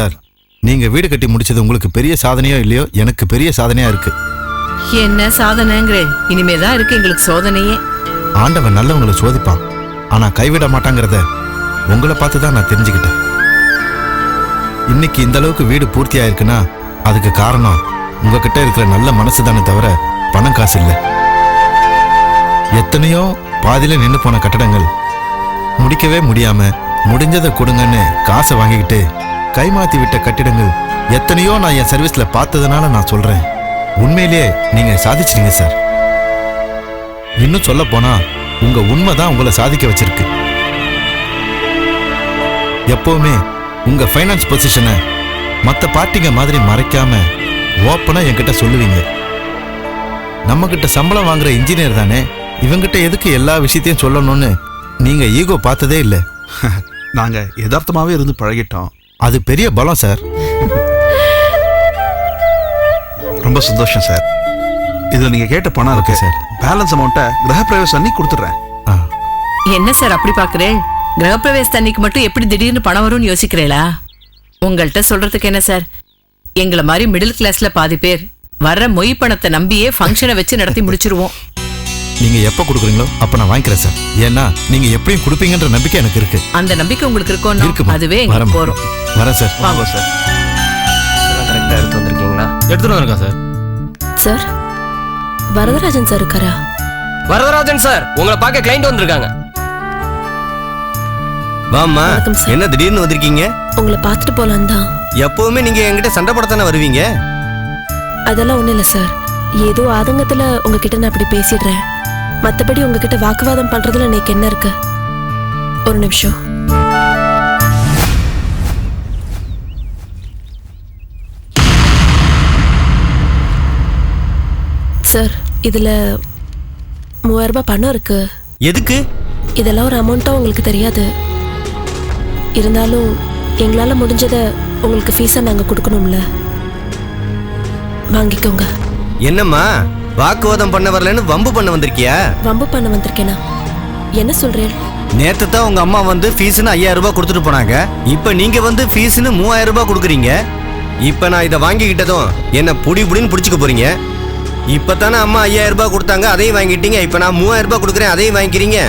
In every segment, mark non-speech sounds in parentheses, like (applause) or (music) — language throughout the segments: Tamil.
சார். நீங்க வீடு கட்டி முடிச்சது உங்களுக்கு பெரிய சாதனையோ இல்லையோ? எனக்கு பெரிய சாதனையா இருக்கு. என்ன சாதனைங்கிறே? இனிமேதான் இருக்கு எங்களுக்கு சோதனையே. ஆண்டவன் நல்லவங்களை சோதிப்பான். ஆனா கைவிட மாட்டாங்கிறத உங்களை பார்த்து தான் நான் தெரிஞ்சுக்கிட்டேன். இன்னைக்கு இந்த அளவுக்கு வீடு பூர்த்தி ஆயிருக்குன்னா அதுக்கு காரணம் உங்ககிட்ட இருக்கிற நல்ல மனசு தானே தவிர பணம் காசு இல்லை. எத்தனையோ பாதியில நின்று போன கட்டடங்கள் முடிக்கவே முடியாம முடிஞ்சதை கொடுங்கன்னு காசை வாங்கிக்கிட்டு கைமாத்தி விட்ட கட்டிடங்கள் எத்தனையோ நான் என் சர்வீஸ்ல பார்த்ததுனால நான் சொல்றேன். உண்மையிலேயே நீங்க சாதிச்சிட்டீங்க சார் இன்னும் சொல்ல போனா உங்க உண்மை தான் உங்களை சாதிக்க வச்சிருக்கு. எப்பவுமே உங்க ஃபைனான்ஸ் பொசிஷனை மற்ற பார்ட்டிங்க மாதிரி மறைக்காம ஓப்பனா என்கிட்ட சொல்லுவீங்க. நம்ம கிட்ட சம்பளம் வாங்குற இன்ஜினியர் தானே இவங்கிட்ட எதுக்கு எல்லா விஷயத்தையும் சொல்லணும்னு நீங்க ஈகோ பார்த்ததே இல்லை. (laughs) நாங்க யதார்த்தமாவே இருந்து பழகிட்டோம். அது பெரிய பலம் சார். ரொம்ப சந்தோஷம் சார். இதுல நீங்க கேட்ட பணம் இருக்கு சார். பேலன்ஸ் அமௌண்ட்டை கிரகப்பிரவேசம் அன்னி கொடுத்துட்றேன். ஆ, என்ன சார் அப்படி பாக்குறேன் கிரகப்பிரவேச அன்னைக்கு மட்டும் எப்படி திடீர்னு பணம் வரும்னு யோசிக்கிறீங்களா உங்கள்கிட்ட சொல்றதுக்கு என்ன சார்? எங்களை மாதிரி மிடில் கிளாஸ்ல பாதி பேர் வர்ற மொய் பணத்தை நம்பியே ஃபங்க்ஷனை வச்சு நடத்தி முடிச்சிருவோம். நீங்க எப்ப கொடுக்குறீங்களோ அப்ப நான் வாங்கிக்கிறேன் சார். ஏன்னா நீங்க எப்படியும் கொடுப்பீங்கன்ற நம்பிக்கை எனக்கு இருக்கு. அந்த நம்பிக்கை உங்களுக்கு இருக்குமா? அதுவே வரேம்மா. போறோம். வரேன் சார். வாங்க. சார். எடுத்து வந்திருக்கீங்களா? எடுத்துட்டு வந்திருக்கேன் சார். சார் வரதராஜன் சார் இருக்காரா? வரதராஜன் சார் உங்களை பார்க்க கிளைண்ட் வந்திருக்காங்க. சார். என்ன திடீர்னு வந்திருக்கீங்க? உங்களை பார்த்துட்டு போலான் தான். எப்பவுமே நீங்க என்கிட்ட சண்டை போடத்தானே வருவீங்க? அதெல்லாம் ஒண்ணும் இல்ல சார். ஏதோ ஆதங்கத்துல உங்ககிட்ட நான் அப்படி பேசிடுறேன். மத்தபடி உங்ககிட்ட வாக்குவாதம் பண்றதுல எனக்கு என்ன இருக்கு? ஒரு நிமிஷம். சார் இதுல மூவாயிரம் ரூபாய் பணம் இருக்கு. எதுக்கு? இதெல்லாம் ஒரு அமௌண்ட்டாக உங்களுக்கு தெரியாது. இருந்தாலும் எங்களால் முடிஞ்சதை உங்களுக்கு ஃபீஸாக நாங்கள் கொடுக்கணும்ல. வாங்கிக்கோங்க. என்னம்மா? வாக்குவாதம் பண்ண வரலன்னு வம்பு பண்ண வந்திருக்கியா? வம்பு பண்ண வந்திருக்கேனா? என்ன சொல்றேன் நேத்து தான் உங்க அம்மா வந்து ஃபீஸ்னு ஐயாயிரம் ரூபாய் கொடுத்துட்டு போனாங்க. இப்ப நீங்க வந்து ஃபீஸ்னு மூவாயிரம் ரூபாய் கொடுக்குறீங்க. இப்ப நான் இதை வாங்கிக்கிட்டதும் என்ன புடி புடின்னு புடிச்சுக்க போறீங்க. இப்பதானே அம்மா ஐயாயிரம் ரூபாய் கொடுத்தாங்க அதையும் வாங்கிட்டீங்க. இப்ப நான் மூவாயிரம் ரூபாய் கொடுக்குறேன் அதையும் வாங்கிக்கிறீங்க.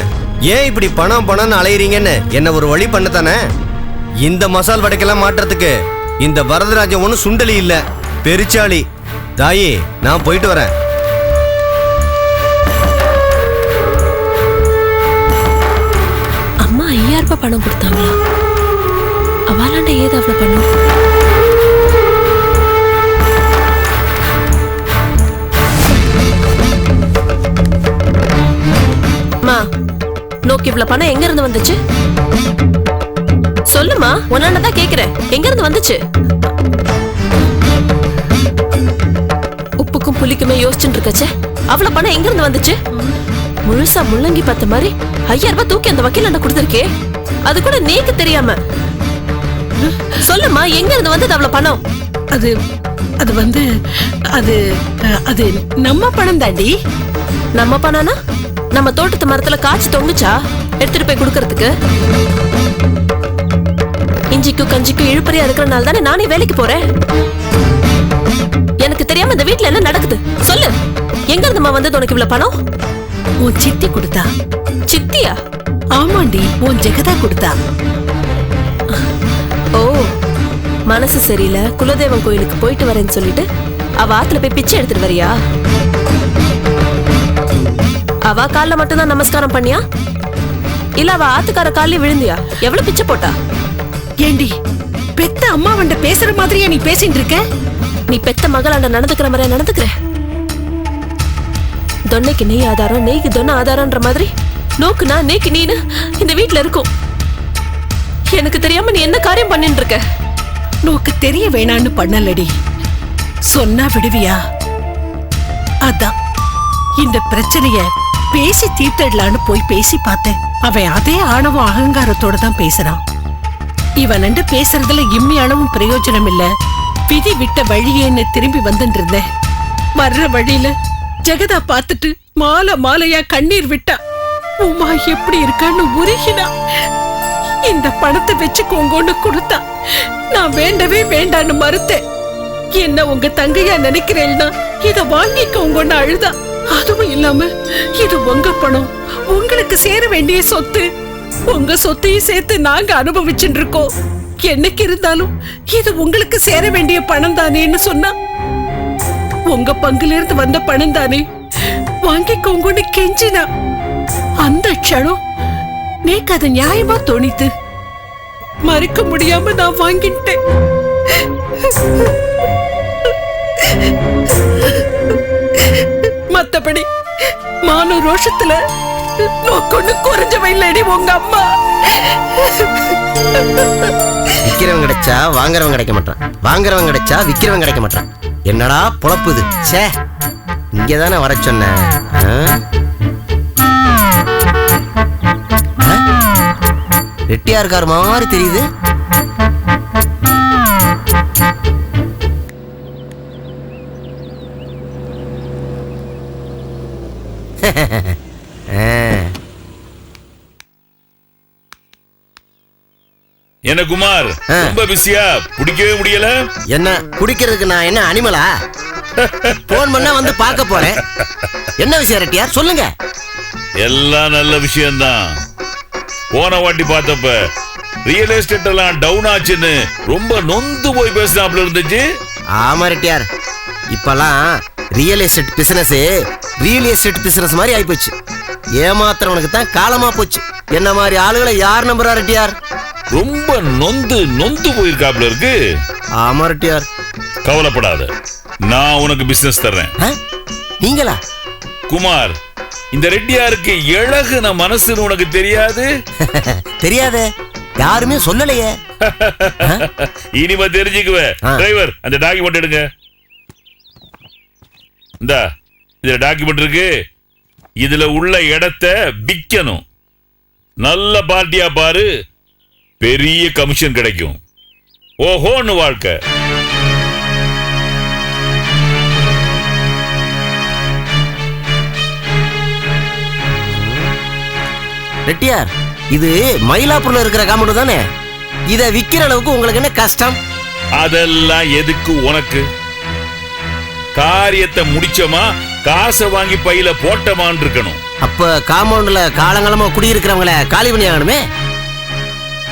ஏன் இப்படி பணம் பணம்னு அலையிறீங்கன்னு? என்ன ஒரு வழி பண்ணத்தானே? இந்த மசால் வடைக்கெல்லாம் மாட்டுறதுக்கு இந்த வரதராஜன் ஒன்றும் சுண்டலி இல்ல. பெருச்சாளி. தாயி நான் போயிட்டு வரேன். ரூபாய் பணம் கொடுத்தாங்களா? அவளாண்ட ஏது அவ்வளோ பண்ணும்? பணம் எங்க இருந்து வந்துச்சு? சொல்லுமா உன்னாண்ட தான் கேக்குறேன். எங்க இருந்து வந்துச்சு? உப்புக்கும் புளிக்குமே யோசிச்சுட்டு இருக்கச்சே அவ்வளவு பணம் எங்க இருந்து வந்துச்சு? முழுசா முள்ளங்கி பார்த்த மாதிரி ஐயாயிரம் ரூபாய் தூக்கி அந்த வக்கீல் கொடுத்திருக்கே. அது கூட நீக்கு தெரியாம. சொல்லுமா எங்க இருந்து வந்தது அவ்வளவு பணம்? அது அது வந்து அது அது நம்ம பணம் தாண்டி. நம்ம பணம்னா? நம்ம தோட்டத்து மரத்துல காய்ச்சி தொங்குச்சா? எடுத்துட்டு போய் கொடுக்கறதுக்கு? இஞ்சிக்கும் கஞ்சிக்கும் இழுப்பறியா இருக்கிறனால தானே நானே வேலைக்கு போறேன். எனக்கு தெரியாம இந்த வீட்ல என்ன நடக்குது? சொல்லு. எங்க இருந்துமா வந்தது உனக்கு இவ்வளவு பணம்? உன் சித்தி கொடுத்தா. சித்தியா? ஆமாண்டி உன் ஜெகதா கொடுத்தா. ஓ மனசு சரியில்லை குலதெய்வம் கோயிலுக்கு போயிட்டு வரேன்னு சொல்லிட்டு அவ ஆத்துல போய் பிச்சை எடுத்துட்டு வரியா? அவ கால்ல மட்டும் தான் நமஸ்காரம் பண்ணியா? இல்ல அவ ஆத்துக்கார கால்லயே விழுந்தியா? எவ்வளவு பிச்சை போட்டா? ஏண்டி பெத்த அம்மா வண்ட பேசுற மாதிரியா நீ பேசிட்டு இருக்க? நீ பெத்த மகளாண்ட நடந்துக்கிற மாதிரியா நடந்துக்கிற? தொன்னைக்கு நெய் ஆதாரம் நெய்க்கு தொன்ன ஆதாரம்ன்ற மாதிரி? நோக்குனா நேக்கு நீனு இந்த வீட்ல இருக்கும். எனக்கு தெரியாம நீ என்ன காரியம் பண்ணிட்டு இருக்க நோக்கு தெரிய வேணான்னு பண்ணலடி. சொன்னா விடுவியா? அதான். இந்த பிரச்சனைய பேசி தீர்த்திடலான்னு போய் பேசி பார்த்தேன். அவன் அதே ஆணவம் அகங்காரத்தோட தான் பேசுறான். இவன் இவனண்டு பேசுறதுல இம்மி அளவும் பிரயோஜனம் இல்ல விதி விட்ட வழியேன்னு திரும்பி வந்துட்டு இருந்தேன் வர்ற வழியில ஜெகதா பார்த்துட்டு மாலை மாலையா கண்ணீர் விட்டா. உமா எப்படி இருக்கான்னு உருகினா. இந்த பணத்தை வச்சுக்கோங்கன்னு கொடுத்தா நான் வேண்டவே வேண்டான்னு மறுத்தேன். என்ன உங்க தங்கையா நினைக்கிறேன்னா இத வாங்கிக்கோங்கன்னு அழுதா? அதுவும் இல்லாம இது உங்க பணம். உங்களுக்கு சேர வேண்டிய சொத்து. உங்க சொத்தையும் சேர்த்து நாங்க அனுபவிச்சுட்டு இருக்கோம். என்னைக்கு இருந்தாலும் இது உங்களுக்கு சேர வேண்டிய பணம் தானேன்னு சொன்னா உங்க பங்குல இருந்து வந்த பணம் தானே வாங்கிக்கோங்கன்னு கெஞ்சினா அந்த க்ஷணம் நேக்கு அது நியாயமா தோணித்து மறுக்க முடியாம நான் வாங்கிட்டேன். மத்தபடி மானு ரோஷத்துல நோக்கொன்னு குறைஞ்சவ இல்லடி உங்க அம்மா. விக்கிறவன் கிடைச்சா வாங்குறவன் கிடைக்க மாட்டான். வாங்குறவன் கிடைச்சா விக்கிறவன் கிடைக்க மாட்டான். என்னடா பொழப்புது சே ச்சே இங்கே தானே வர சொன்னேன் ரெட்டியார்கார் மாதிரி தெரியுது. (laughs) என்ன குமார். ரொம்ப பிஸியா? பிடிக்கவே முடியல? என்ன குடிக்கிறதுக்கு நான் என்ன அனிமலா? போன் பண்ணா வந்து பார்க்க போறேன். என்ன விஷயம் ரெட்டியார்? சொல்லுங்க. எல்லாம் நல்ல விஷயம்தான். போன வாட்டி பார்த்தப்ப ரியல் எஸ்டேட் எல்லாம் டவுன் ஆச்சுன்னு ரொம்ப நொந்து போய் பேசினாப்ல இருந்துச்சு. ஆமா ரெட்டியார். இப்பெல்லாம் real estate business real estate business மாதிரி ஆயிப்போச்சு. ஏமாத்துறவனுக்கு தான் காலமா போச்சு. என்ன மாதிரி ஆளுகளை யார் நம்புறா ரெட்டியார்? ரொம்ப நொந்து நொந்து போயிருக்காப்ல இருக்கு. ஆமா ரெட்டியார். கவலைப்படாத. நான் உனக்கு பிசினஸ் தர்றேன்? நீங்களா? குமார் இந்த ரெட்டியாருக்கு இழகுன மனசுன்னு உனக்கு தெரியாது? (laughs) தெரியாதே. யாருமே சொல்லலையே. (laughs) இனிமே தெரிஞ்சுக்குவ ஆ. டிரைவர் அந்த டாக்குமெண்ட் எடுங்க. இந்தா இதுல டாக்குமெண்ட் இருக்கு. இதுல உள்ள இடத்த விக்கணும். நல்ல பார்ட்டியா பாரு. பெரிய கமிஷன் கிடைக்கும். ஓஹோன்னு வாழ்க்கை. ரெட்டியார் இது மயிலாப்பூர்ல இருக்கிற காமெடி தானே? இத விக்கிற அளவுக்கு உங்களுக்கு என்ன கஷ்டம்? அதெல்லாம் எதுக்கு உனக்கு? காரியத்தை முடிச்சோமா காசை வாங்கி பையில போட்டமான்னு இருக்கணும். அப்ப காம்பவுண்ட்ல காலங்காலமா குடியிருக்கிறவங்கள காலி பண்ணி ஆகணுமே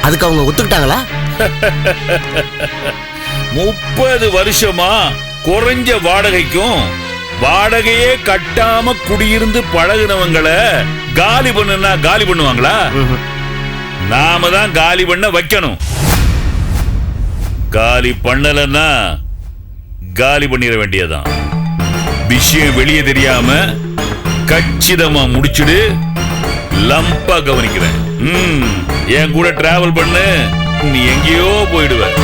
அதுக்கு அவங்க ஒத்துக்கிட்டாங்களா? (laughs) முப்பது வருஷமா குறைஞ்ச வாடகைக்கும் வாடகையே கட்டாம குடியிருந்து பழகுனவங்கள காலி பண்ணுனா காலி பண்ணுவாங்களா? நாம தான் காலி பண்ண வைக்கணும். காலி பண்ணலன்னா காலி பண்ணிட வேண்டியதுதான். விஷயம் வெளியே தெரியாம கச்சிதமா முடிச்சுடு லம்பா கவனிக்கிறேன். ம், என் கூட டிராவல் பண்ணு நீ எங்கேயோ போயிடுவேன்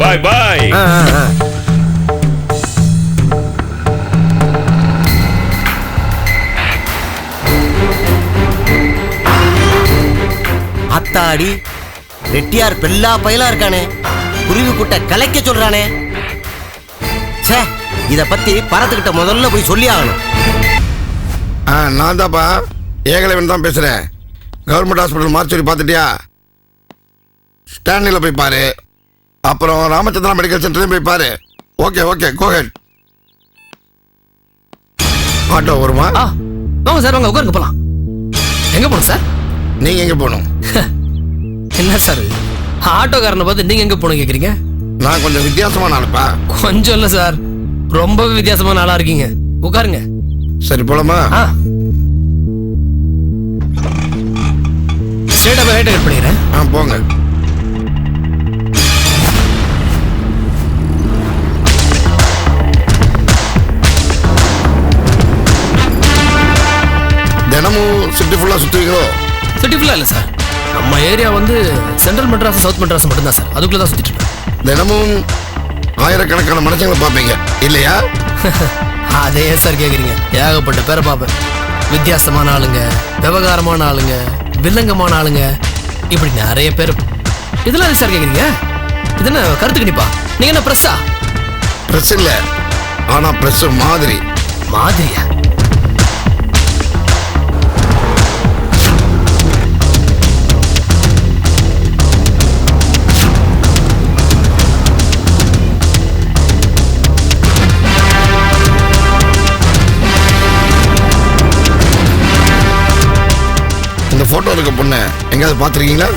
பாய் பாய். அத்தாடி ரெட்டியார் பெல்லா பயலா இருக்கானே. குருவி குட்டை கலைக்க சொல்றானே. ச்சே இத பத்தி பரத்துக்கிட்ட முதல்ல போய் சொல்லி ஆகணும். ஆ நான் தான்ப்பா. ஏகலைவன் தான் பேசுகிறேன் கவர்மெண்ட் ஹாஸ்பிட்டல் மார்ச்சூரி பார்த்துட்டியா? ஸ்டான்லியில் போய் பாரு. அப்புறம் ராமச்சந்திரா மெடிக்கல் சென்டர்லையும் போய் பாரு. ஓகே ஓகே கோஹெட் ஆட்டோ வருமா? ஆ வாங்க சார் வாங்க உட்காருங்க போலாம். எங்க போகணும் சார்? நீங்கள் எங்கே போகணும்? என்ன சார் இது? ஆட்டோக்காரனை பார்த்து நீங்க எங்க போகணும் கேக்குறீங்க? நான் கொஞ்சம் வித்தியாசமான ஆளுப்பா. கொஞ்சம் இல்ல சார். ரொம்பவே வித்தியாசமான ஆளா இருக்கீங்க. உட்காருங்க. சரி போலாமா? ஆ. ஸ்ட்ரெயிட்டா போய் ரைட்டை கட் பண்ணிக்கிறேன் ஆ போங்க. தினமும் சிட்டி ஃபுல்லாக சுற்றுவீங்களோ சிட்டி ஃபுல்லா இல்ல சார். நம்ம ஏரியா வந்து சென்ட்ரல் மெட்ராஸ் சவுத் மெட்ராஸ் மட்டும்தான் சார். அதுக்குள்ள தான் இருக்கேன் தினமும் ஆயிரக்கணக்கான மனுஷங்களை பார்ப்பீங்க. இல்லையா? (laughs) அதே சார் கேக்குறீங்க. ஏகப்பட்ட பேரை பார்ப்பேன். வித்தியாசமான ஆளுங்க விவகாரமான ஆளுங்க வில்லங்கமான ஆளுங்க. இப்படி நிறைய பேர் இதெல்லாம் சார் கேக்குறீங்க? இது என்ன கருத்து கணிப்பா? நீங்க என்ன பிரஸ்ஸா ப்ரெஸ் இல்லை. ஆனா பிரஸ் மாதிரி. மாதிரியா? இருக்க பொண்ணு. எங்கேயாவது பார்த்துருக்கீங்களா?